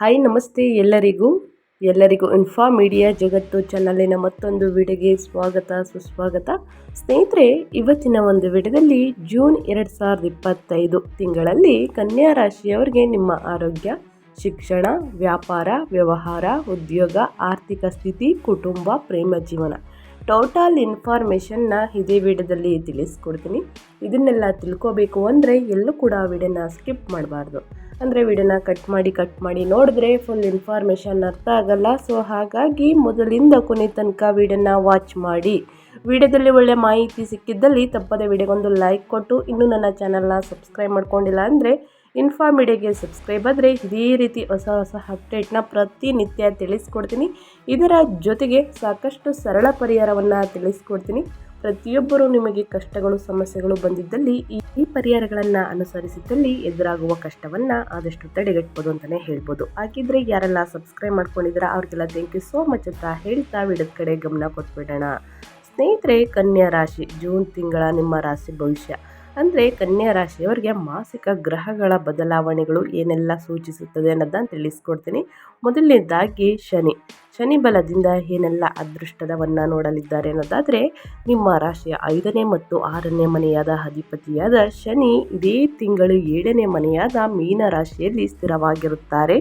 Hi, ನಮಸ್ತೆ ಎಲ್ಲರಿಗೂ. ಎಲ್ಲರಿಗೂ ಇನ್ಫಾ ಮೀಡಿಯಾ ಜಗತ್ತು ಚಾನಲಿನ ಮತ್ತೊಂದು ವಿಡಿಯೋಗೆ ಸ್ವಾಗತ, ಸುಸ್ವಾಗತ. ಸ್ನೇಹಿತರೆ, ಇವತ್ತಿನ ಒಂದು ವಿಡಿಯೋದಲ್ಲಿ ಜೂನ್ ಎರಡು ಸಾವಿರದ ಇಪ್ಪತ್ತೈದು ತಿಂಗಳಲ್ಲಿ ಕನ್ಯಾ ರಾಶಿಯವರಿಗೆ ನಿಮ್ಮ ಆರೋಗ್ಯ, ಶಿಕ್ಷಣ, ವ್ಯಾಪಾರ, ವ್ಯವಹಾರ, ಉದ್ಯೋಗ, ಆರ್ಥಿಕ ಸ್ಥಿತಿ, ಕುಟುಂಬ, ಪ್ರೇಮ, ಜೀವನ. ಟೋಟಲ್ ಇನ್ಫಾರ್ಮೇಷನ್ನ ಇದೇ ವಿಡಿಯೋದಲ್ಲಿ ತಿಳಿಸ್ಕೊಡ್ತೀನಿ. ಇದನ್ನೆಲ್ಲ ತಿಳ್ಕೋಬೇಕು ಅಂದರೆ ಎಲ್ಲೂ ಕೂಡ ವಿಡಿಯೋನ ಸ್ಕಿಪ್ ಮಾಡಬಾರ್ದು. ಅಂದರೆ ವಿಡಿಯೋನ ಕಟ್ ಮಾಡಿ ಕಟ್ ಮಾಡಿ ನೋಡಿದ್ರೆ ಫುಲ್ ಇನ್ಫಾರ್ಮೇಷನ್ ಅರ್ಥ ಆಗಲ್ಲ. ಸೊ ಹಾಗಾಗಿ ಮೊದಲಿಂದ ಕೊನೆ ತನಕ ವಿಡಿಯೋನ ವಾಚ್ ಮಾಡಿ. ವಿಡಿಯೋದಲ್ಲಿ ಒಳ್ಳೆ ಮಾಹಿತಿ ಸಿಕ್ಕಿದ್ದಲ್ಲಿ ತಪ್ಪದೆ ವಿಡಿಯೋಗೊಂದು ಲೈಕ್ ಕೊಟ್ಟು. ಇನ್ನೂ ನನ್ನ ಚಾನಲ್ನ ಸಬ್ಸ್ಕ್ರೈಬ್ ಮಾಡ್ಕೊಂಡಿಲ್ಲ ಅಂದರೆ ಇನ್ಫಾ ಮೀಡಿಯಾಗೆ ಸಬ್ಸ್ಕ್ರೈಬ್ ಆದರೆ ಇದೇ ರೀತಿ ಹೊಸ ಹೊಸ ಅಪ್ಡೇಟ್ನ ಪ್ರತಿನಿತ್ಯ ತಿಳಿಸ್ಕೊಡ್ತೀನಿ. ಇದರ ಜೊತೆಗೆ ಸಾಕಷ್ಟು ಸರಳ ಪರಿಹಾರವನ್ನು ತಿಳಿಸ್ಕೊಡ್ತೀನಿ. ಪ್ರತಿಯೊಬ್ಬರು ನಿಮಗೆ ಕಷ್ಟಗಳು, ಸಮಸ್ಯೆಗಳು ಬಂದಿದ್ದಲ್ಲಿ ಈ ಈ ಪರಿಹಾರಗಳನ್ನು ಅನುಸರಿಸಿದ್ದಲ್ಲಿ ಎದುರಾಗುವ ಕಷ್ಟವನ್ನು ಆದಷ್ಟು ತಡೆಗಟ್ಬೋದು ಅಂತಲೇ ಹೇಳ್ಬೋದು. ಹಾಗಿದ್ರೆ ಯಾರೆಲ್ಲ ಸಬ್ಸ್ಕ್ರೈಬ್ ಮಾಡ್ಕೊಂಡಿದ್ದೀರಾ, ಅವ್ರಿಗೆಲ್ಲ ಥ್ಯಾಂಕ್ ಯು ಸೋ ಮಚ್ ಅಂತ ಹೇಳ್ತಾ ವಿಡಿಯೋದ ಕಡೆ ಗಮನ ಕೊಟ್ಬಿಡೋಣ. ಸ್ನೇಹಿತರೆ, ಕನ್ಯಾ ರಾಶಿ, ಜೂನ್ ತಿಂಗಳ ನಿಮ್ಮ ರಾಶಿ ಭವಿಷ್ಯ. ಅಂದರೆ ಕನ್ಯಾ ರಾಶಿಯವರಿಗೆ ಮಾಸಿಕ ಗ್ರಹಗಳ ಬದಲಾವಣೆಗಳು ಏನೆಲ್ಲ ಸೂಚಿಸುತ್ತದೆ ಅನ್ನೋದನ್ನು ತಿಳಿಸ್ಕೊಡ್ತೀನಿ. ಮೊದಲನೇದಾಗಿ ಶನಿ. ಶನಿ ಬಲದಿಂದ ಏನೆಲ್ಲ ಅದೃಷ್ಟದವನ್ನು ನೋಡಲಿದ್ದಾರೆ ಅನ್ನೋದಾದರೆ ನಿಮ್ಮ ರಾಶಿಯ ಐದನೇ ಮತ್ತು ಆರನೇ ಮನೆಯಾದ ಅಧಿಪತಿಯಾದ ಶನಿ ಇದೇ ತಿಂಗಳು ಏಳನೇ ಮನೆಯಾದ ಮೀನ ರಾಶಿಯಲ್ಲಿ ಸ್ಥಿರವಾಗಿರುತ್ತಾರೆ.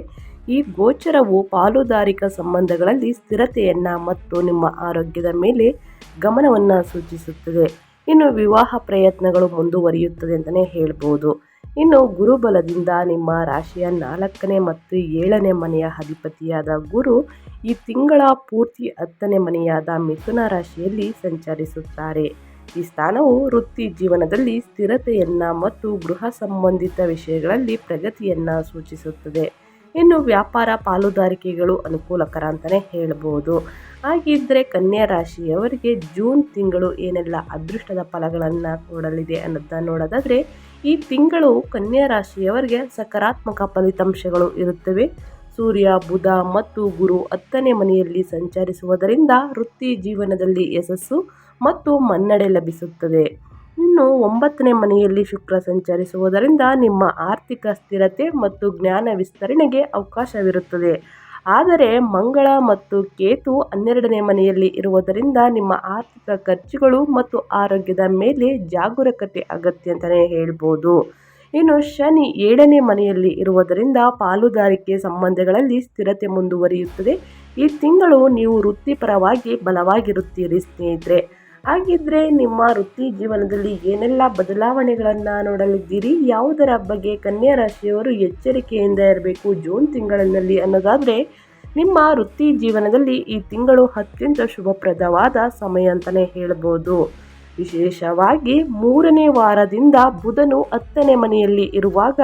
ಈ ಗೋಚರವು ಪಾಲುದಾರಿಕ ಸಂಬಂಧಗಳಲ್ಲಿ ಸ್ಥಿರತೆಯನ್ನು ಮತ್ತು ನಿಮ್ಮ ಆರೋಗ್ಯದ ಮೇಲೆ ಗಮನವನ್ನು ಸೂಚಿಸುತ್ತದೆ. ಇನ್ನು ವಿವಾಹ ಪ್ರಯತ್ನಗಳು ಮುಂದುವರಿಯುತ್ತದೆ ಅಂತಲೇ ಹೇಳ್ಬೋದು. ಇನ್ನು ಗುರುಬಲದಿಂದ ನಿಮ್ಮ ರಾಶಿಯ ನಾಲ್ಕನೇ ಮತ್ತು ಏಳನೇ ಮನೆಯ ಅಧಿಪತಿಯಾದ ಗುರು ಈ ತಿಂಗಳ ಪೂರ್ತಿ ಹತ್ತನೇ ಮನೆಯಾದ ಮಿಥುನ ರಾಶಿಯಲ್ಲಿ ಸಂಚರಿಸುತ್ತಾರೆ. ಈ ಸ್ಥಾನವು ವೃತ್ತಿ ಜೀವನದಲ್ಲಿ ಸ್ಥಿರತೆಯನ್ನು ಮತ್ತು ಗೃಹ ಸಂಬಂಧಿತ ವಿಷಯಗಳಲ್ಲಿ ಪ್ರಗತಿಯನ್ನು ಸೂಚಿಸುತ್ತದೆ. ಇನ್ನು ವ್ಯಾಪಾರ ಪಾಲುದಾರಿಕೆಗಳು ಅನುಕೂಲಕರ ಅಂತಲೇ ಹೇಳ್ಬೋದು. ಹಾಗಿದ್ದರೆ ಕನ್ಯಾ ರಾಶಿಯವರಿಗೆ ಜೂನ್ ತಿಂಗಳು ಏನೆಲ್ಲ ಅದೃಷ್ಟದ ಫಲಗಳನ್ನು ಕೊಡಲಿದೆ ಅನ್ನೋದನ್ನ ನೋಡೋದಾದರೆ, ಈ ತಿಂಗಳು ಕನ್ಯಾ ರಾಶಿಯವರಿಗೆ ಸಕಾರಾತ್ಮಕ ಫಲಿತಾಂಶಗಳು ಇರುತ್ತವೆ. ಸೂರ್ಯ, ಬುಧ ಮತ್ತು ಗುರು ಹತ್ತನೇ ಮನೆಯಲ್ಲಿ ಸಂಚರಿಸುವುದರಿಂದ ವೃತ್ತಿ ಜೀವನದಲ್ಲಿ ಯಶಸ್ಸು ಮತ್ತು ಮನ್ನಡೆ ಲಭಿಸುತ್ತದೆ. ಇನ್ನು ಒಂಬತ್ತನೇ ಮನೆಯಲ್ಲಿ ಶುಕ್ರ ಸಂಚರಿಸುವುದರಿಂದ ನಿಮ್ಮ ಆರ್ಥಿಕ ಸ್ಥಿರತೆ ಮತ್ತು ಜ್ಞಾನ ವಿಸ್ತರಣೆಗೆ ಅವಕಾಶವಿರುತ್ತದೆ. ಆದರೆ ಮಂಗಳ ಮತ್ತು ಕೇತು ಹನ್ನೆರಡನೇ ಮನೆಯಲ್ಲಿ ಇರುವುದರಿಂದ ನಿಮ್ಮ ಆರ್ಥಿಕ ಖರ್ಚುಗಳು ಮತ್ತು ಆರೋಗ್ಯದ ಮೇಲೆ ಜಾಗರೂಕತೆ ಅಗತ್ಯ ಅಂತಲೇ ಹೇಳ್ಬೋದು. ಇನ್ನು ಶನಿ ಏಳನೇ ಮನೆಯಲ್ಲಿ ಇರುವುದರಿಂದ ಪಾಲುದಾರಿಕೆ ಸಂಬಂಧಗಳಲ್ಲಿ ಸ್ಥಿರತೆ ಮುಂದುವರಿಯುತ್ತದೆ. ಈ ತಿಂಗಳು ನೀವು ವೃತ್ತಿಪರವಾಗಿ ಬಲವಾಗಿರುತ್ತೀರಿ ಸ್ನೇಹಿತರೆ. ಹಾಗಿದ್ರೆ ನಿಮ್ಮ ವೃತ್ತಿ ಜೀವನದಲ್ಲಿ ಏನೆಲ್ಲ ಬದಲಾವಣೆಗಳನ್ನು ನೋಡಲಿದ್ದೀರಿ? ಯಾವುದರ ಬಗ್ಗೆ ಕನ್ಯಾ ರಾಶಿಯವರು ಎಚ್ಚರಿಕೆಯಿಂದ ಇರಬೇಕು ಜೂನ್ ತಿಂಗಳಿನಲ್ಲಿ ಅನ್ನೋದಾದರೆ, ನಿಮ್ಮ ವೃತ್ತಿ ಜೀವನದಲ್ಲಿ ಈ ತಿಂಗಳು ಅತ್ಯಂತ ಶುಭಪ್ರದವಾದ ಸಮಯ ಅಂತಲೇ ಹೇಳ್ಬೋದು. ವಿಶೇಷವಾಗಿ ಮೂರನೇ ವಾರದಿಂದ ಬುಧನು ಹತ್ತನೇ ಮನೆಯಲ್ಲಿ ಇರುವಾಗ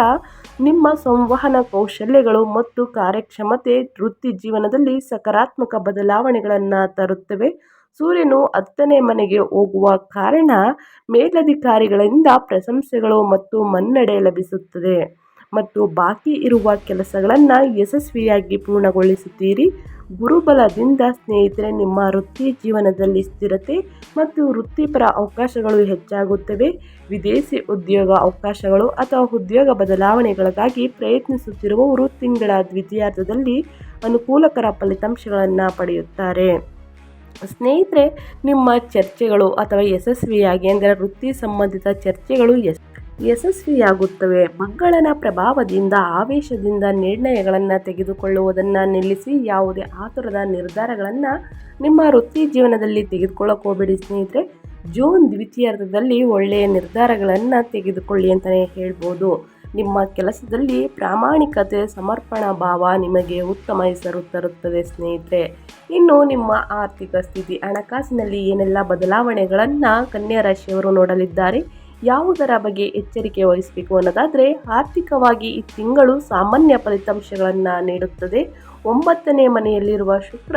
ನಿಮ್ಮ ಸಂವಹನ ಕೌಶಲ್ಯಗಳು ಮತ್ತು ಕಾರ್ಯಕ್ಷಮತೆ ವೃತ್ತಿ ಜೀವನದಲ್ಲಿ ಸಕಾರಾತ್ಮಕ ಬದಲಾವಣೆಗಳನ್ನು ತರುತ್ತವೆ. ಸೂರ್ಯನು ಹತ್ತನೇ ಮನೆಗೆ ಹೋಗುವ ಕಾರಣ ಮೇಲಧಿಕಾರಿಗಳಿಂದ ಪ್ರಶಂಸೆಗಳು ಮತ್ತು ಮನ್ನಡೆ ಲಭಿಸುತ್ತದೆ. ಮತ್ತು ಬಾಕಿ ಇರುವ ಕೆಲಸಗಳನ್ನು ಯಶಸ್ವಿಯಾಗಿ ಪೂರ್ಣಗೊಳಿಸುತ್ತೀರಿ. ಗುರುಬಲದಿಂದ ಸ್ನೇಹಿತರೆ, ನಿಮ್ಮ ವೃತ್ತಿ ಜೀವನದಲ್ಲಿ ಸ್ಥಿರತೆ ಮತ್ತು ವೃತ್ತಿಪರ ಅವಕಾಶಗಳು ಹೆಚ್ಚಾಗುತ್ತವೆ. ವಿದೇಶಿ ಉದ್ಯೋಗ ಅವಕಾಶಗಳು ಅಥವಾ ಉದ್ಯೋಗ ಬದಲಾವಣೆಗಳಿಗಾಗಿ ಪ್ರಯತ್ನಿಸುತ್ತಿರುವವರು ತಿಂಗಳ ದ್ವಿತೀಯಾರ್ಧದಲ್ಲಿ ಅನುಕೂಲಕರ ಫಲಿತಾಂಶಗಳನ್ನು ಪಡೆಯುತ್ತಾರೆ. ಸ್ನೇಹಿತರೆ, ನಿಮ್ಮ ಚರ್ಚೆಗಳು ಅಥವಾ ಯಶಸ್ವಿಯಾಗಿ ಅಂದರೆ ವೃತ್ತಿ ಸಂಬಂಧಿತ ಚರ್ಚೆಗಳು ಯಶಸ್ವಿಯಾಗುತ್ತವೆ. ಮಕ್ಕಳನ ಪ್ರಭಾವದಿಂದ, ಆವೇಶದಿಂದ ನಿರ್ಣಯಗಳನ್ನು ತೆಗೆದುಕೊಳ್ಳುವುದನ್ನು ನಿಲ್ಲಿಸಿ ಯಾವುದೇ ಆತುರದ ನಿರ್ಧಾರಗಳನ್ನು ನಿಮ್ಮ ವೃತ್ತಿ ಜೀವನದಲ್ಲಿ ತೆಗೆದುಕೊಳ್ಳೋಕೆ ಹೋಗಬೇಡಿ ಸ್ನೇಹಿತರೆ. ಜೂನ್ ದ್ವಿತೀಯಾರ್ಧದಲ್ಲಿ ಒಳ್ಳೆಯ ನಿರ್ಧಾರಗಳನ್ನು ತೆಗೆದುಕೊಳ್ಳಿ ಅಂತಲೇ ಹೇಳ್ಬೋದು. ನಿಮ್ಮ ಕೆಲಸದಲ್ಲಿ ಪ್ರಾಮಾಣಿಕತೆ, ಸಮರ್ಪಣಾ ಭಾವ ನಿಮಗೆ ಉತ್ತಮ ಹೆಸರು ತರುತ್ತದೆ ಸ್ನೇಹಿತರೆ. ಇನ್ನು ನಿಮ್ಮ ಆರ್ಥಿಕ ಸ್ಥಿತಿ, ಹಣಕಾಸಿನಲ್ಲಿ ಏನೆಲ್ಲ ಬದಲಾವಣೆಗಳನ್ನು ಕನ್ಯಾ ರಾಶಿಯವರು ನೋಡಲಿದ್ದಾರೆ? ಯಾವುದರ ಬಗ್ಗೆ ಎಚ್ಚರಿಕೆ ವಹಿಸಬೇಕು ಅನ್ನೋದಾದರೆ ಆರ್ಥಿಕವಾಗಿ ಈ ತಿಂಗಳು ಸಾಮಾನ್ಯ ಫಲಿತಾಂಶಗಳನ್ನು ನೀಡುತ್ತದೆ. ಒಂಬತ್ತನೇ ಮನೆಯಲ್ಲಿರುವ ಶುಕ್ರ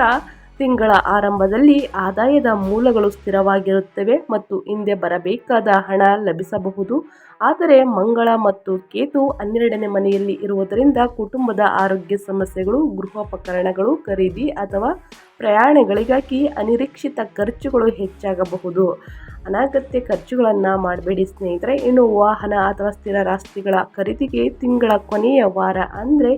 ತಿಂಗಳ ಆರಂಭದಲ್ಲಿ ಆದಾಯದ ಮೂಲಗಳು ಸ್ಥಿರವಾಗಿರುತ್ತವೆ ಮತ್ತು ಹಿಂದೆ ಬರಬೇಕಾದ ಹಣ ಲಭಿಸಬಹುದು. ಆದರೆ ಮಂಗಳ ಮತ್ತು ಕೇತು ಹನ್ನೆರಡನೇ ಮನೆಯಲ್ಲಿ ಇರುವುದರಿಂದ ಕುಟುಂಬದ ಆರೋಗ್ಯ ಸಮಸ್ಯೆಗಳು, ಗೃಹೋಪಕರಣಗಳು ಖರೀದಿ ಅಥವಾ ಪ್ರಯಾಣಗಳಿಗಾಗಿ ಅನಿರೀಕ್ಷಿತ ಖರ್ಚುಗಳು ಹೆಚ್ಚಾಗಬಹುದು. ಅನಗತ್ಯ ಖರ್ಚುಗಳನ್ನು ಮಾಡಬೇಡಿ ಸ್ನೇಹಿತರೆ. ಇನ್ನು ವಾಹನ ಅಥವಾ ಸ್ಥಿರ ರಾಸ್ತಿಗಳ ಖರೀದಿಗೆ ತಿಂಗಳ ಕೊನೆಯ ವಾರ ಅಂದರೆ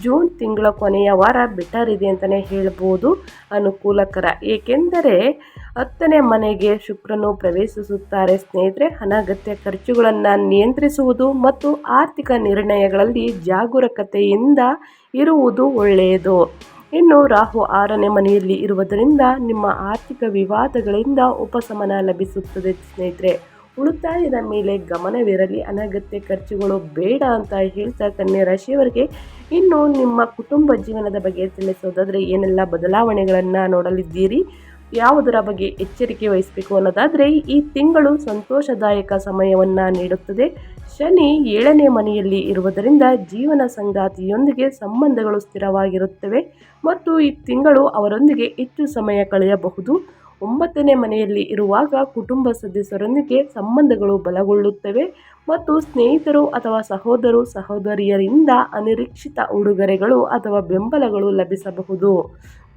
ಜೂನ್ ತಿಂಗಳ ಕೊನೆಯ ವಾರ ಬೆಟರ್ ಇದೆ ಅಂತಲೇ ಹೇಳ್ಬೋದು ಅನುಕೂಲಕರ. ಏಕೆಂದರೆ ಹತ್ತನೇ ಮನೆಗೆ ಶುಕ್ರನು ಪ್ರವೇಶಿಸುತ್ತಾರೆ. ಸ್ನೇಹಿತರೆ, ಅನಗತ್ಯ ಖರ್ಚುಗಳನ್ನು ನಿಯಂತ್ರಿಸುವುದು ಮತ್ತು ಆರ್ಥಿಕ ನಿರ್ಣಯಗಳಲ್ಲಿ ಜಾಗರೂಕತೆಯಿಂದ ಇರುವುದು ಒಳ್ಳೆಯದು. ಇನ್ನು ರಾಹು ಆರನೇ ಮನೆಯಲ್ಲಿ ಇರುವುದರಿಂದ ನಿಮ್ಮ ಆರ್ಥಿಕ ವಿವಾದಗಳಿಂದ ಉಪಶಮನ ಲಭಿಸುತ್ತದೆ ಸ್ನೇಹಿತರೆ. ಉಳಿತಾಯದ ಮೇಲೆ ಗಮನವಿರಲಿ. ಅನಗತ್ಯ ಖರ್ಚುಗಳು ಬೇಡ ಅಂತ ಹೇಳ್ತಾ ಕನ್ಯಾ ರಾಶಿಯವರಿಗೆ ಇನ್ನು ನಿಮ್ಮ ಕುಟುಂಬ ಜೀವನದ ಬಗ್ಗೆ ತಿಳಿಸೋದಾದರೆ ಏನೆಲ್ಲ ಬದಲಾವಣೆಗಳನ್ನು ನೋಡಲಿದ್ದೀರಿ? ಯಾವುದರ ಬಗ್ಗೆ ಎಚ್ಚರಿಕೆ ವಹಿಸಬೇಕು ಅನ್ನೋದಾದರೆ ಈ ತಿಂಗಳು ಸಂತೋಷದಾಯಕ ಸಮಯವನ್ನು ನೀಡುತ್ತದೆ. ಶನಿ ಏಳನೇ ಮನೆಯಲ್ಲಿ ಇರುವುದರಿಂದ ಜೀವನ ಸಂಗಾತಿಯೊಂದಿಗೆ ಸಂಬಂಧಗಳು ಸ್ಥಿರವಾಗಿರುತ್ತವೆ ಮತ್ತು ಈ ತಿಂಗಳು ಅವರೊಂದಿಗೆ ಹೆಚ್ಚು ಸಮಯ ಕಳೆಯಬಹುದು. ಒಂಬತ್ತನೇ ಮನೆಯಲ್ಲಿ ಇರುವಾಗ ಕುಟುಂಬ ಸದಸ್ಯರೊಂದಿಗೆ ಸಂಬಂಧಗಳು ಬಲಗೊಳ್ಳುತ್ತವೆ. ಮತ್ತು ಸ್ನೇಹಿತರು ಅಥವಾ ಸಹೋದರು, ಸಹೋದರಿಯರಿಂದ ಅನಿರೀಕ್ಷಿತ ಉಡುಗೊರೆಗಳು ಅಥವಾ ಬೆಂಬಲಗಳು ಲಭಿಸಬಹುದು.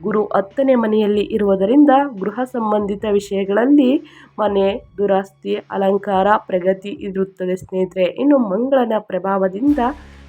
ಗುರು ಹತ್ತನೇ ಮನೆಯಲ್ಲಿ ಇರುವುದರಿಂದ ಗೃಹ ಸಂಬಂಧಿತ ವಿಷಯಗಳಲ್ಲಿ ಮನೆ, ದುರಸ್ತಿ, ಅಲಂಕಾರ, ಪ್ರಗತಿ ಇರುತ್ತದೆ ಸ್ನೇಹಿತರೆ. ಇನ್ನು ಮಂಗಳನ ಪ್ರಭಾವದಿಂದ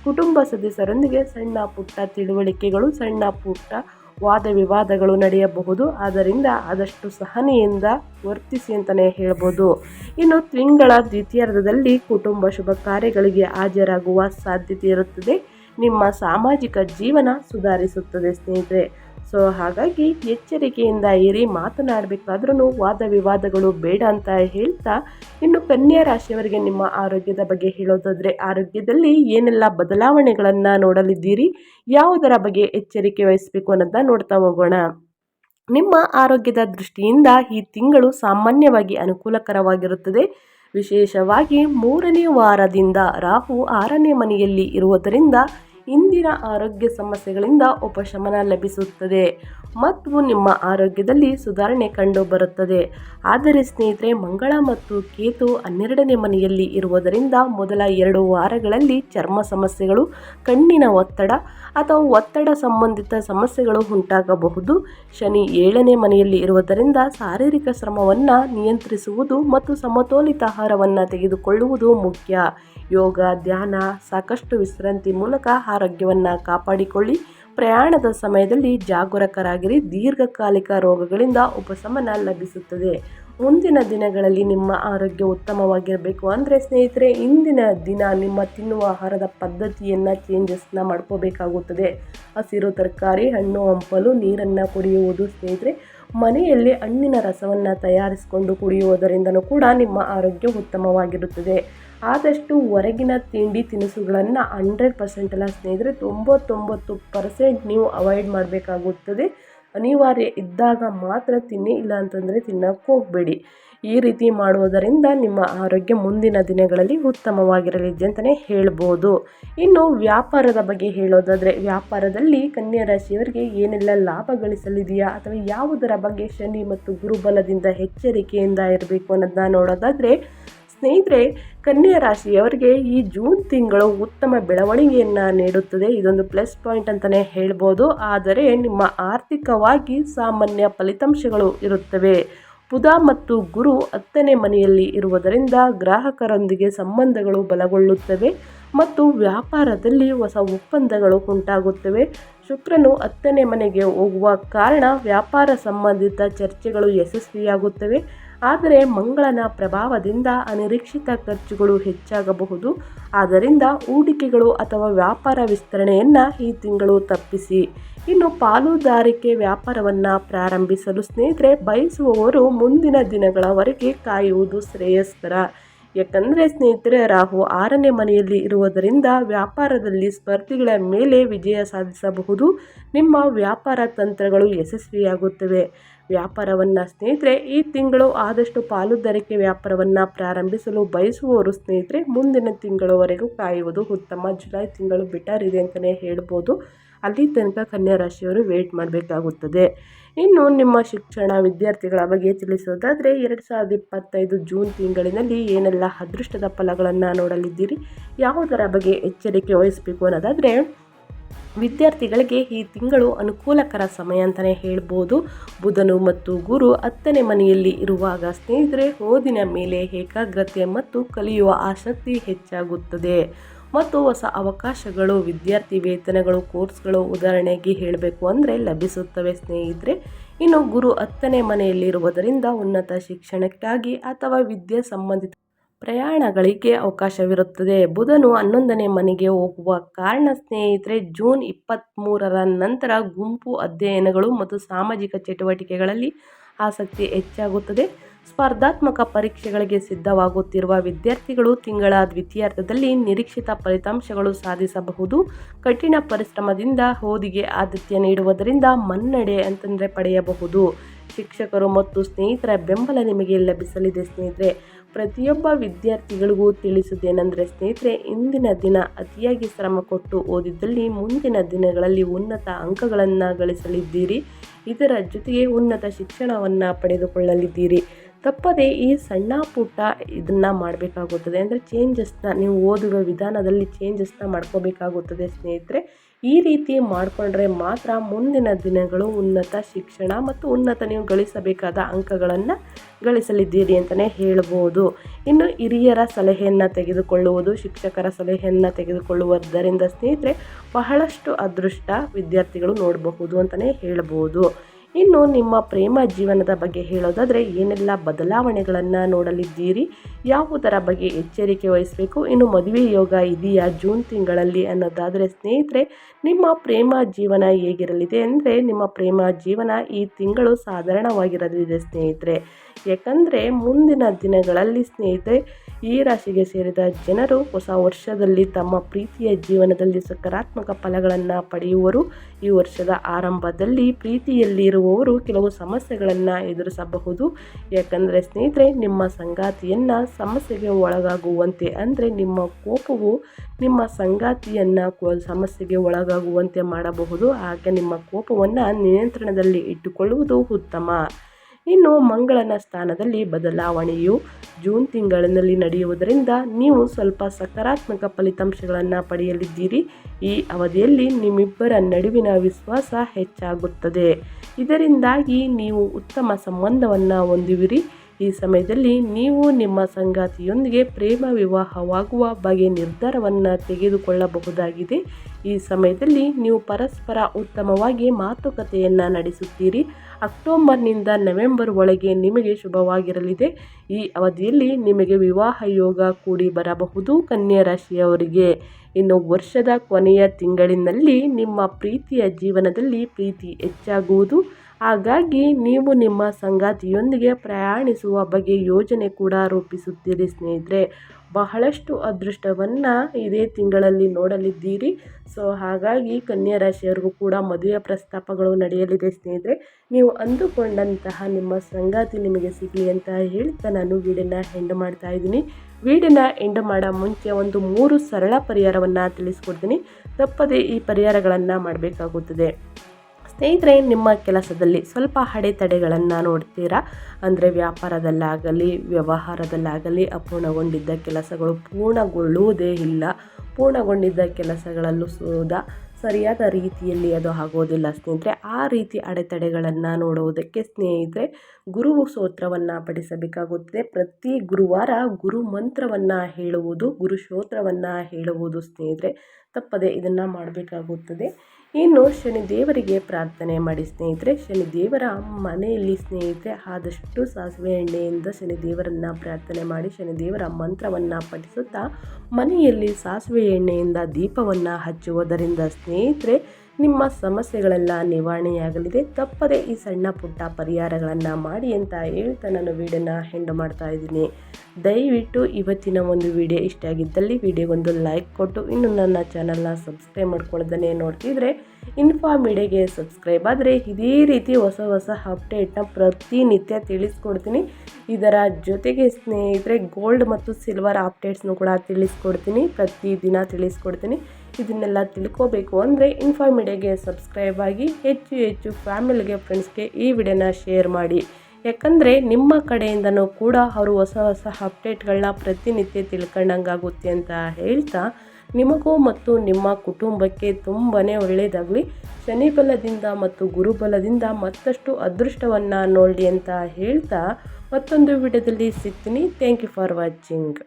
ಕುಟುಂಬ ಸದಸ್ಯರೊಂದಿಗೆ ಸಣ್ಣ ಪುಟ್ಟ ತಿಳುವಳಿಕೆಗಳು, ಸಣ್ಣ ಪುಟ್ಟ ವಾದ ವಿವಾದಗಳು ನಡೆಯಬಹುದು. ಆದ್ದರಿಂದ ಆದಷ್ಟು ಸಹನೆಯಿಂದ ವರ್ತಿಸಿ ಅಂತಲೇ ಹೇಳ್ಬೋದು. ಇನ್ನು ತಿಂಗಳ ದ್ವಿತೀಯಾರ್ಧದಲ್ಲಿ ಕುಟುಂಬ ಶುಭ ಕಾರ್ಯಗಳಿಗೆ ಹಾಜರಾಗುವ ಸಾಧ್ಯತೆ ಇರುತ್ತದೆ. ನಿಮ್ಮ ಸಾಮಾಜಿಕ ಜೀವನ ಸುಧಾರಿಸುತ್ತದೆ ಸ್ನೇಹಿತರೆ. ಸೊ ಹಾಗಾಗಿ ಎಚ್ಚರಿಕೆಯಿಂದ ಇರಿ ಮಾತನಾಡಬೇಕಾದ್ರೂ ವಾದ ವಿವಾದಗಳು ಬೇಡ ಅಂತ ಹೇಳ್ತಾ, ಇನ್ನು ಕನ್ಯಾ ರಾಶಿಯವರಿಗೆ ನಿಮ್ಮ ಆರೋಗ್ಯದ ಬಗ್ಗೆ ಹೇಳೋದಾದರೆ, ಆರೋಗ್ಯದಲ್ಲಿ ಏನೆಲ್ಲ ಬದಲಾವಣೆಗಳನ್ನು ನೋಡಲಿದ್ದೀರಿ, ಯಾವುದರ ಬಗ್ಗೆ ಎಚ್ಚರಿಕೆ ವಹಿಸಬೇಕು ಅನ್ನೋದನ್ನ ನೋಡ್ತಾ ಹೋಗೋಣ. ನಿಮ್ಮ ಆರೋಗ್ಯದ ದೃಷ್ಟಿಯಿಂದ ಈ ತಿಂಗಳು ಸಾಮಾನ್ಯವಾಗಿ ಅನುಕೂಲಕರವಾಗಿರುತ್ತದೆ. ವಿಶೇಷವಾಗಿ ಮೂರನೇ ವಾರದಿಂದ ರಾಹು ಆರನೇ ಮನೆಯಲ್ಲಿ ಇರುವುದರಿಂದ ಇಂದಿನ ಆರೋಗ್ಯ ಸಮಸ್ಯೆಗಳಿಂದ ಉಪಶಮನ ಲಭಿಸುತ್ತದೆ ಮತ್ತು ನಿಮ್ಮ ಆರೋಗ್ಯದಲ್ಲಿ ಸುಧಾರಣೆ ಕಂಡು ಬರುತ್ತದೆ. ಆದರೆ ಸ್ನೇಹಿತರೆ, ಮಂಗಳ ಮತ್ತು ಕೇತು ಹನ್ನೆರಡನೇ ಮನೆಯಲ್ಲಿ ಇರುವುದರಿಂದ ಮೊದಲ ಎರಡು ವಾರಗಳಲ್ಲಿ ಚರ್ಮ ಸಮಸ್ಯೆಗಳು, ಕಣ್ಣಿನ ಒತ್ತಡ ಅಥವಾ ಒತ್ತಡ ಸಂಬಂಧಿತ ಸಮಸ್ಯೆಗಳು ಉಂಟಾಗಬಹುದು. ಶನಿ ಏಳನೇ ಮನೆಯಲ್ಲಿ ಇರುವುದರಿಂದ ಶಾರೀರಿಕ ಶ್ರಮವನ್ನು ನಿಯಂತ್ರಿಸುವುದು ಮತ್ತು ಸಮತೋಲಿತ ಆಹಾರವನ್ನು ತೆಗೆದುಕೊಳ್ಳುವುದು ಮುಖ್ಯ. ಯೋಗ, ಧ್ಯಾನ ಸಾಕಷ್ಟು ವಿಶ್ರಾಂತಿ ಮೂಲಕ ಆರೋಗ್ಯವನ್ನು ಕಾಪಾಡಿಕೊಳ್ಳಿ. ಪ್ರಯಾಣದ ಸಮಯದಲ್ಲಿ ಜಾಗರೂಕರಾಗಿರಿ. ದೀರ್ಘಕಾಲಿಕ ರೋಗಗಳಿಂದ ಉಪಶಮನ ಲಭಿಸುತ್ತದೆ. ಮುಂದಿನ ದಿನಗಳಲ್ಲಿ ನಿಮ್ಮ ಆರೋಗ್ಯ ಉತ್ತಮವಾಗಿರಬೇಕು ಅಂದರೆ ಸ್ನೇಹಿತರೆ, ಇಂದಿನ ದಿನ ನಿಮ್ಮ ತಿನ್ನುವ ಆಹಾರದ ಪದ್ಧತಿಯನ್ನು ಚೇಂಜಸ್ನ ಮಾಡ್ಕೋಬೇಕಾಗುತ್ತದೆ. ಹಸಿರು ತರಕಾರಿ, ಹಣ್ಣು, ಹಂಪಲು, ನೀರನ್ನು ಕುಡಿಯುವುದು ಸ್ನೇಹಿತರೆ, ಮನೆಯಲ್ಲಿ ಹಣ್ಣಿನ ರಸವನ್ನು ತಯಾರಿಸಿಕೊಂಡು ಕುಡಿಯುವುದರಿಂದಲೂ ಕೂಡ ನಿಮ್ಮ ಆರೋಗ್ಯ ಉತ್ತಮವಾಗಿರುತ್ತದೆ. ಆದಷ್ಟು ಹೊರಗಿನ ತಿಂಡಿ ತಿನಿಸುಗಳನ್ನು ಹಂಡ್ರೆಡ್ ಪರ್ಸೆಂಟ್ ಎಲ್ಲ ಸ್ನೇಹಿತರೆ, ತೊಂಬತ್ತೊಂಬತ್ತು ಪರ್ಸೆಂಟ್ ನೀವು ಅವಾಯ್ಡ್ ಮಾಡಬೇಕಾಗುತ್ತದೆ. ಅನಿವಾರ್ಯ ಇದ್ದಾಗ ಮಾತ್ರ ತಿನ್ನಿ ಇಲ್ಲ ಅಂತಂದರೆ ತಿನ್ನೋಕ್ಕೆ ಹೋಗಬೇಡಿ. ಈ ರೀತಿ ಮಾಡುವುದರಿಂದ ನಿಮ್ಮ ಆರೋಗ್ಯ ಮುಂದಿನ ದಿನಗಳಲ್ಲಿ ಉತ್ತಮವಾಗಿರಲಿದೆ ಅಂತಲೇ ಹೇಳ್ಬೋದು. ಇನ್ನು ವ್ಯಾಪಾರದ ಬಗ್ಗೆ ಹೇಳೋದಾದರೆ, ವ್ಯಾಪಾರದಲ್ಲಿ ಕನ್ಯಾ ರಾಶಿಯವರಿಗೆ ಏನೆಲ್ಲ ಲಾಭ ಗಳಿಸಲಿದೆಯಾ ಅಥವಾ ಯಾವುದರ ಬಗ್ಗೆ ಶನಿ ಮತ್ತು ಗುರುಬಲದಿಂದ ಎಚ್ಚರಿಕೆಯಿಂದ ಇರಬೇಕು ಅನ್ನೋದನ್ನ ನೋಡೋದಾದರೆ ಸ್ನೇಹಿತರೆ ಕನ್ಯಾ ರಾಶಿಯವರಿಗೆ ಈ ಜೂನ್ ತಿಂಗಳು ಉತ್ತಮ ಬೆಳವಣಿಗೆಯನ್ನು ನೀಡುತ್ತದೆ. ಇದೊಂದು ಪ್ಲಸ್ ಪಾಯಿಂಟ್ ಅಂತಲೇ ಹೇಳ್ಬೋದು. ಆದರೆ, ನಿಮ್ಮ ಆರ್ಥಿಕವಾಗಿ ಸಾಮಾನ್ಯ ಫಲಿತಾಂಶಗಳು ಇರುತ್ತವೆ. ಬುಧ ಮತ್ತು ಗುರು ಹತ್ತನೇ ಮನೆಯಲ್ಲಿ ಇರುವುದರಿಂದ ಗ್ರಾಹಕರೊಂದಿಗೆ ಸಂಬಂಧಗಳು ಬಲಗೊಳ್ಳುತ್ತವೆ ಮತ್ತು ವ್ಯಾಪಾರದಲ್ಲಿ ಹೊಸ ಒಪ್ಪಂದಗಳು ಉಂಟಾಗುತ್ತವೆ. ಶುಕ್ರನು ಹತ್ತನೇ ಮನೆಗೆ ಹೋಗುವ ಕಾರಣ ವ್ಯಾಪಾರ ಸಂಬಂಧಿತ ಚರ್ಚೆಗಳು ಯಶಸ್ವಿಯಾಗುತ್ತವೆ. ಆದರೆ ಮಂಗಳನ ಪ್ರಭಾವದಿಂದ ಅನಿರೀಕ್ಷಿತ ಖರ್ಚುಗಳು ಹೆಚ್ಚಾಗಬಹುದು. ಆದ್ದರಿಂದ ಹೂಡಿಕೆಗಳು ಅಥವಾ ವ್ಯಾಪಾರ ವಿಸ್ತರಣೆಯನ್ನು ಈ ತಿಂಗಳು ತಪ್ಪಿಸಿ. ಇನ್ನು ಪಾಲುದಾರಿಕೆ ವ್ಯಾಪಾರವನ್ನು ಪ್ರಾರಂಭಿಸಲು ಸ್ನೇಹಿತರೆ, ಬಯಸುವವರು ಮುಂದಿನ ದಿನಗಳವರೆಗೆ ಕಾಯುವುದು ಶ್ರೇಯಸ್ಕರ. ಯಾಕಂದರೆ ಸ್ನೇಹಿತರೆ, ರಾಹು ಆರನೇ ಮನೆಯಲ್ಲಿ ಇರುವುದರಿಂದ ವ್ಯಾಪಾರದಲ್ಲಿ ಸ್ಪರ್ಧಿಗಳ ಮೇಲೆ ವಿಜಯ ಸಾಧಿಸಬಹುದು. ನಿಮ್ಮ ವ್ಯಾಪಾರ ತಂತ್ರಗಳು ಯಶಸ್ವಿಯಾಗುತ್ತವೆ. ವ್ಯಾಪಾರವನ್ನು ಸ್ನೇಹಿತರೆ, ಈ ತಿಂಗಳು ಆದಷ್ಟು ಪಾಲುದಾರಿಕೆ ವ್ಯಾಪಾರವನ್ನು ಪ್ರಾರಂಭಿಸಲು ಬಯಸುವವರು ಸ್ನೇಹಿತರೆ, ಮುಂದಿನ ತಿಂಗಳವರೆಗೂ ಕಾಯುವುದು ಉತ್ತಮ. ಜುಲೈ ತಿಂಗಳು ಬಿಟರ್ ಇದೆ ಅಂತಲೇ ಹೇಳ್ಬೋದು. ಅಲ್ಲಿ ತನಕ ಕನ್ಯಾ ರಾಶಿಯವರು ವೇಟ್ ಮಾಡಬೇಕಾಗುತ್ತದೆ. ಇನ್ನು ನಿಮ್ಮ ಶಿಕ್ಷಣ ವಿದ್ಯಾರ್ಥಿಗಳ ಬಗ್ಗೆ ತಿಳಿಸೋದಾದರೆ, ಎರಡು ಸಾವಿರದ ಇಪ್ಪತ್ತೈದು ಜೂನ್ ತಿಂಗಳಿನಲ್ಲಿ ಏನೆಲ್ಲ ಅದೃಷ್ಟದ ಫಲಗಳನ್ನು ನೋಡಲಿದ್ದೀರಿ, ಯಾವುದರ ಬಗ್ಗೆ ಎಚ್ಚರಿಕೆ ವಹಿಸಬೇಕು ಅನ್ನೋದಾದರೆ ವಿದ್ಯಾರ್ಥಿಗಳಿಗೆ ಈ ತಿಂಗಳು ಅನುಕೂಲಕರ ಸಮಯ ಅಂತಲೇ ಹೇಳ್ಬೋದು. ಬುಧನು ಮತ್ತು ಗುರು ಹತ್ತನೇ ಮನೆಯಲ್ಲಿ ಇರುವಾಗ ಸ್ನೇಹಿತರೆ ಓದಿನ ಮೇಲೆ ಏಕಾಗ್ರತೆ ಮತ್ತು ಕಲಿಯುವ ಆಸಕ್ತಿ ಹೆಚ್ಚಾಗುತ್ತದೆ. ಮತ್ತು ಹೊಸ ಅವಕಾಶಗಳು, ವಿದ್ಯಾರ್ಥಿ ವೇತನಗಳು, ಕೋರ್ಸ್ಗಳು ಉದಾಹರಣೆಗೆ ಹೇಳಬೇಕು ಅಂದರೆ ಲಭಿಸುತ್ತವೆ ಸ್ನೇಹಿತರೆ. ಇನ್ನು ಗುರು ಹತ್ತನೇ ಮನೆಯಲ್ಲಿರುವುದರಿಂದ ಉನ್ನತ ಶಿಕ್ಷಣಕ್ಕಾಗಿ ಅಥವಾ ವಿದ್ಯೆ ಸಂಬಂಧಿತ ಪ್ರಯಾಣಗಳಿಗೆ ಅವಕಾಶವಿರುತ್ತದೆ. ಬುಧನು ಹನ್ನೊಂದನೇ ಮನೆಗೆ ಹೋಗುವ ಕಾರಣ ಸ್ನೇಹಿತರೆ, ಜೂನ್ ಇಪ್ಪತ್ತ್ಮೂರರ ನಂತರ ಗುಂಪು ಅಧ್ಯಯನಗಳು ಮತ್ತು ಸಾಮಾಜಿಕ ಚಟುವಟಿಕೆಗಳಲ್ಲಿ ಆಸಕ್ತಿ ಹೆಚ್ಚಾಗುತ್ತದೆ. ಸ್ಪರ್ಧಾತ್ಮಕ ಪರೀಕ್ಷೆಗಳಿಗೆ ಸಿದ್ಧವಾಗುತ್ತಿರುವ ವಿದ್ಯಾರ್ಥಿಗಳು ತಿಂಗಳ ದ್ವಿತೀಯಾರ್ಧದಲ್ಲಿ ನಿರೀಕ್ಷಿತ ಫಲಿತಾಂಶಗಳು ಸಾಧಿಸಬಹುದು. ಕಠಿಣ ಪರಿಶ್ರಮದಿಂದ ಓದಿಗೆ ಆದ್ಯತೆ ನೀಡುವುದರಿಂದ ಮನ್ನಡೆ ಅಂತಂದರೆ ಪಡೆಯಬಹುದು. ಶಿಕ್ಷಕರು ಮತ್ತು ಸ್ನೇಹಿತರ ಬೆಂಬಲ ನಿಮಗೆ ಲಭಿಸಲಿದೆ ಸ್ನೇಹಿತರೆ. ಪ್ರತಿಯೊಬ್ಬ ವಿದ್ಯಾರ್ಥಿಗಳಿಗೂ ತಿಳಿಸುವುದೇನೆಂದರೆ ಸ್ನೇಹಿತರೆ, ಇಂದಿನ ದಿನ ಅತಿಯಾಗಿ ಶ್ರಮ ಕೊಟ್ಟು ಓದಿದ್ದಲ್ಲಿ ಮುಂದಿನ ದಿನಗಳಲ್ಲಿ ಉನ್ನತ ಅಂಕಗಳನ್ನು ಗಳಿಸಲಿದ್ದೀರಿ. ಇದರ ಜೊತೆಗೆ ಉನ್ನತ ಶಿಕ್ಷಣವನ್ನು ಪಡೆದುಕೊಳ್ಳಲಿದ್ದೀರಿ. ತಪ್ಪದೆ ಈ ಸಣ್ಣ ಪುಟ್ಟ ಇದನ್ನು ಮಾಡಬೇಕಾಗುತ್ತದೆ. ಅಂದರೆ ಚೇಂಜಸ್ನ ನೀವು ಓದುವ ವಿಧಾನದಲ್ಲಿ ಚೇಂಜಸ್ನ ಮಾಡ್ಕೋಬೇಕಾಗುತ್ತದೆ, ಸ್ನೇಹಿತರೆ. ಈ ರೀತಿ ಮಾಡಿಕೊಂಡ್ರೆ ಮಾತ್ರ ಮುಂದಿನ ದಿನಗಳು ಉನ್ನತ ಶಿಕ್ಷಣ ಮತ್ತು ಉನ್ನತ ನೀವು ಗಳಿಸಬೇಕಾದ ಅಂಕಗಳನ್ನು ಗಳಿಸಲಿದ್ದೀರಿ ಅಂತಲೇ ಹೇಳ್ಬೋದು. ಇನ್ನು ಹಿರಿಯರ ಸಲಹೆಯನ್ನು ತೆಗೆದುಕೊಳ್ಳುವುದು, ಶಿಕ್ಷಕರ ಸಲಹೆಯನ್ನು ತೆಗೆದುಕೊಳ್ಳುವುದರಿಂದ ಸ್ನೇಹಿತರೆ, ಬಹಳಷ್ಟು ಅದೃಷ್ಟ ವಿದ್ಯಾರ್ಥಿಗಳು ನೋಡಬಹುದು ಅಂತಲೇ ಹೇಳ್ಬೋದು. ಇನ್ನು ನಿಮ್ಮ ಪ್ರೇಮ ಜೀವನದ ಬಗ್ಗೆ ಹೇಳೋದಾದರೆ ಏನೆಲ್ಲ ಬದಲಾವಣೆಗಳನ್ನು ನೋಡಲಿದ್ದೀರಿ? ಯಾವುದರ ಬಗ್ಗೆ ಎಚ್ಚರಿಕೆ ವಹಿಸಬೇಕು? ಇನ್ನು ಮದುವೆ ಯೋಗ ಇದೆಯಾ ಜೂನ್ ತಿಂಗಳಲ್ಲಿ ಅನ್ನೋದಾದರೆ ಸ್ನೇಹಿತರೆ, ನಿಮ್ಮ ಪ್ರೇಮ ಜೀವನ ಹೇಗಿರಲಿದೆ ಅಂದರೆ ನಿಮ್ಮ ಪ್ರೇಮ ಜೀವನ ಈ ತಿಂಗಳು ಸಾಧಾರಣವಾಗಿರಲಿದೆ ಸ್ನೇಹಿತರೆ. ಯಾಕಂದರೆ ಮುಂದಿನ ದಿನಗಳಲ್ಲಿ ಸ್ನೇಹಿತರೆ ಈ ರಾಶಿಗೆ ಸೇರಿದ ಜನರು ಹೊಸ ವರ್ಷದಲ್ಲಿ ತಮ್ಮ ಪ್ರೀತಿಯ ಜೀವನದಲ್ಲಿ ಸಕಾರಾತ್ಮಕ ಫಲಗಳನ್ನು ಪಡೆಯುವರು. ಈ ವರ್ಷದ ಆರಂಭದಲ್ಲಿ ಪ್ರೀತಿಯಲ್ಲಿರುವವರು ಕೆಲವು ಸಮಸ್ಯೆಗಳನ್ನು ಎದುರಿಸಬಹುದು. ಯಾಕಂದರೆ ಸ್ನೇಹಿತರೆ, ನಿಮ್ಮ ಸಂಗಾತಿಯನ್ನು ಸಮಸ್ಯೆಗೆ ಒಳಗಾಗುವಂತೆ ಅಂದರೆ ನಿಮ್ಮ ಕೋಪವು ನಿಮ್ಮ ಸಂಗಾತಿಯನ್ನು ಸಮಸ್ಯೆಗೆ ಒಳಗಾಗುವಂತೆ ಮಾಡಬಹುದು. ಹಾಗೆ ನಿಮ್ಮ ಕೋಪವನ್ನು ನಿಯಂತ್ರಣದಲ್ಲಿ ಇಟ್ಟುಕೊಳ್ಳುವುದು ಉತ್ತಮ. ಇನ್ನು ಮಂಗಳನ ಸ್ಥಾನದಲ್ಲಿ ಬದಲಾವಣೆಯು ಜೂನ್ ತಿಂಗಳಿನಲ್ಲಿ ನಡೆಯುವುದರಿಂದ ನೀವು ಸ್ವಲ್ಪ ಸಕಾರಾತ್ಮಕ ಫಲಿತಾಂಶಗಳನ್ನು ಪಡೆಯಲಿದ್ದೀರಿ. ಈ ಅವಧಿಯಲ್ಲಿ ನಿಮ್ಮಿಬ್ಬರ ನಡುವಿನ ವಿಶ್ವಾಸ ಹೆಚ್ಚಾಗುತ್ತದೆ. ಇದರಿಂದಾಗಿ ನೀವು ಉತ್ತಮ ಸಂಬಂಧವನ್ನು ಹೊಂದುವಿರಿ. ಈ ಸಮಯದಲ್ಲಿ ನೀವು ನಿಮ್ಮ ಸಂಗಾತಿಯೊಂದಿಗೆ ಪ್ರೇಮ ವಿವಾಹವಾಗುವ ಬಗ್ಗೆ ನಿರ್ಧಾರವನ್ನು ತೆಗೆದುಕೊಳ್ಳಬಹುದಾಗಿದೆ. ಈ ಸಮಯದಲ್ಲಿ ನೀವು ಪರಸ್ಪರ ಉತ್ತಮವಾಗಿ ಮಾತುಕತೆಯನ್ನು ನಡೆಸುತ್ತೀರಿ. ಅಕ್ಟೋಬರ್ನಿಂದ ನವೆಂಬರ್ ಒಳಗೆ ನಿಮಗೆ ಶುಭವಾಗಿರಲಿದೆ. ಈ ಅವಧಿಯಲ್ಲಿ ನಿಮಗೆ ವಿವಾಹ ಯೋಗ ಕೂಡಿ ಬರಬಹುದು. ಕನ್ಯಾ ರಾಶಿಯವರಿಗೆ ಇನ್ನು ವರ್ಷದ ಕೊನೆಯ ತಿಂಗಳಿನಲ್ಲಿ ನಿಮ್ಮ ಪ್ರೀತಿಯ ಜೀವನದಲ್ಲಿ ಪ್ರೀತಿ ಹೆಚ್ಚಾಗುವುದು. ಹಾಗಾಗಿ ನೀವು ನಿಮ್ಮ ಸಂಗಾತಿಯೊಂದಿಗೆ ಪ್ರಯಾಣಿಸುವ ಬಗ್ಗೆ ಯೋಜನೆ ಕೂಡ ರೂಪಿಸುತ್ತೀರಿ ಸ್ನೇಹಿತರೆ. ಬಹಳಷ್ಟು ಅದೃಷ್ಟವನ್ನು ಇದೇ ತಿಂಗಳಲ್ಲಿ ನೋಡಲಿದ್ದೀರಿ. ಸೊ, ಹಾಗಾಗಿ ಕನ್ಯಾ ರಾಶಿಯವರಿಗೂ ಕೂಡ ಮದುವೆ ಪ್ರಸ್ತಾಪಗಳು ನಡೆಯಲಿದೆ ಸ್ನೇಹಿತರೆ. ನೀವು ಅಂದುಕೊಂಡಂತಹ ನಿಮ್ಮ ಸಂಗಾತಿ ನಿಮಗೆ ಸಿಗಲಿ ಅಂತ ಹೇಳ್ತಾ ನಾನು ವೀಡಿಯೋನ ಎಂಡ್ ಮಾಡ್ತಾ ಇದ್ದೀನಿ. ವೀಡಿಯೋನ ಎಂಡ್ ಮಾಡೋ ಮುಂಚೆ ಒಂದು ಮೂರು ಸರಳ ಪರಿಹಾರವನ್ನು ತಿಳಿಸ್ಕೊಡ್ತೀನಿ. ತಪ್ಪದೇ ಈ ಪರಿಹಾರಗಳನ್ನು ಮಾಡಬೇಕಾಗುತ್ತದೆ. ಸ್ನೇಹಿತರೆ, ನಿಮ್ಮ ಕೆಲಸದಲ್ಲಿ ಸ್ವಲ್ಪ ಅಡೆತಡೆಗಳನ್ನು ನೋಡ್ತೀರಾ? ಅಂದರೆ ವ್ಯಾಪಾರದಲ್ಲಾಗಲಿ, ವ್ಯವಹಾರದಲ್ಲಾಗಲಿ ಅಪೂರ್ಣಗೊಂಡಿದ್ದ ಕೆಲಸಗಳು ಪೂರ್ಣಗೊಳ್ಳುವುದೇ ಇಲ್ಲ. ಪೂರ್ಣಗೊಂಡಿದ್ದ ಕೆಲಸಗಳಲ್ಲೂ ಸೋದ ಸರಿಯಾದ ರೀತಿಯಲ್ಲಿ ಅದು ಆಗೋದಿಲ್ಲ ಸ್ನೇಹಿತರೆ. ಆ ರೀತಿ ಅಡೆತಡೆಗಳನ್ನು ನೋಡುವುದಕ್ಕೆ ಸ್ನೇಹಿತರೆ ಗುರು ಸ್ತೋತ್ರವನ್ನು ಪಡಿಸಬೇಕಾಗುತ್ತದೆ ಪ್ರತಿ ಗುರುವಾರ ಗುರು ಮಂತ್ರವನ್ನು ಹೇಳುವುದು, ಗುರು ಸ್ತೋತ್ರವನ್ನು ಹೇಳುವುದು ಸ್ನೇಹಿತರೆ, ತಪ್ಪದೆ ಇದನ್ನು ಮಾಡಬೇಕಾಗುತ್ತದೆ. ಇನ್ನು ಶನಿ ದೇವರಿಗೆ ಪ್ರಾರ್ಥನೆ ಮಾಡಿ ಸ್ನೇಹಿತರೆ ಶನಿ ದೇವರ ಮನೆಯಲ್ಲಿ ಸ್ನೇಹಿತರೆ, ಆದಷ್ಟು ಸಾಸಿವೆ ಎಣ್ಣೆಯಿಂದ ಶನಿ ದೇವರನ್ನ ಪ್ರಾರ್ಥನೆ ಮಾಡಿ ಶನಿ ದೇವರ ಮಂತ್ರವನ್ನು ಪಠಿಸುತ್ತಾ ಮನೆಯಲ್ಲಿ ಸಾಸಿವೆ ಎಣ್ಣೆಯಿಂದ ದೀಪವನ್ನು ಹಚ್ಚುವುದರಿಂದ ಸ್ನೇಹಿತರೆ ನಿಮ್ಮ ಸಮಸ್ಯೆಗಳೆಲ್ಲ ನಿವಾರಣೆಯಾಗಲಿದೆ. ತಪ್ಪದೆ ಈ ಸಣ್ಣ ಪುಟ್ಟ ಪರಿಹಾರಗಳನ್ನು ಮಾಡಿ ಅಂತ ಹೇಳ್ತಾ ನಾನು ವೀಡಿಯೋನ ಹೆಂಡ್ ಮಾಡ್ತಾ ಇದ್ದೀನಿ. ದಯವಿಟ್ಟು ಇವತ್ತಿನ ಒಂದು ವಿಡಿಯೋ ಇಷ್ಟ ಆಗಿದ್ದಲ್ಲಿ ವಿಡಿಯೋಗೊಂದು ಲೈಕ್ ಕೊಟ್ಟು, ಇನ್ನು ನನ್ನ ಚಾನಲ್ನ ಸಬ್ಸ್ಕ್ರೈಬ್ ಮಾಡ್ಕೊಳ್ಳೋದನ್ನೇ ನೋಡ್ತಿದ್ರೆ ಇನ್ಫಾ ಮೀಡಿಯಾಗೆ ಸಬ್ಸ್ಕ್ರೈಬ್ ಆದರೆ ಇದೇ ರೀತಿ ಹೊಸ ಹೊಸ ಅಪ್ಡೇಟ್ನ ಪ್ರತಿನಿತ್ಯ ತಿಳಿಸ್ಕೊಡ್ತೀನಿ. ಇದರ ಜೊತೆಗೆ ಸ್ನೇಹಿತರೆ ಗೋಲ್ಡ್ ಮತ್ತು ಸಿಲ್ವರ್ ಅಪ್ಡೇಟ್ಸ್ನು ಕೂಡ ತಿಳಿಸ್ಕೊಡ್ತೀನಿ. ಪ್ರತಿದಿನ ತಿಳಿಸ್ಕೊಡ್ತೀನಿ. ಇದನ್ನೆಲ್ಲ ತಿಳ್ಕೋಬೇಕು ಅಂದರೆ ಇನ್ಫಾ ಮೀಡಿಯಾಗೆ ಸಬ್ಸ್ಕ್ರೈಬ್ ಆಗಿ ಹೆಚ್ಚು ಹೆಚ್ಚು ಫ್ಯಾಮಿಲಿಗೆ ಫ್ರೆಂಡ್ಸ್ಗೆ ಈ ವಿಡಿಯೋನ ಶೇರ್ ಮಾಡಿ. ಯಾಕಂದರೆ ನಿಮ್ಮ ಕಡೆಯಿಂದನೂ ಕೂಡ ಅವರು ಹೊಸ ಹೊಸ ಅಪ್ಡೇಟ್ಗಳನ್ನ ಪ್ರತಿನಿತ್ಯ ತಿಳ್ಕೊಂಡಂಗಾಗುತ್ತೆ ಅಂತ ಹೇಳ್ತಾ, ನಿಮಗೂ ಮತ್ತು ನಿಮ್ಮ ಕುಟುಂಬಕ್ಕೆ ತುಂಬಾ ಒಳ್ಳೆಯದಾಗಲಿ ಶನಿ ಬಲದಿಂದ ಮತ್ತು ಗುರುಬಲದಿಂದ ಮತ್ತಷ್ಟು ಅದೃಷ್ಟವನ್ನು ನೋಡಿ ಅಂತ ಹೇಳ್ತಾ ಮತ್ತೊಂದು ವಿಡಿಯೋದಲ್ಲಿ ಸಿಗ್ತೀನಿ. Thank you for watching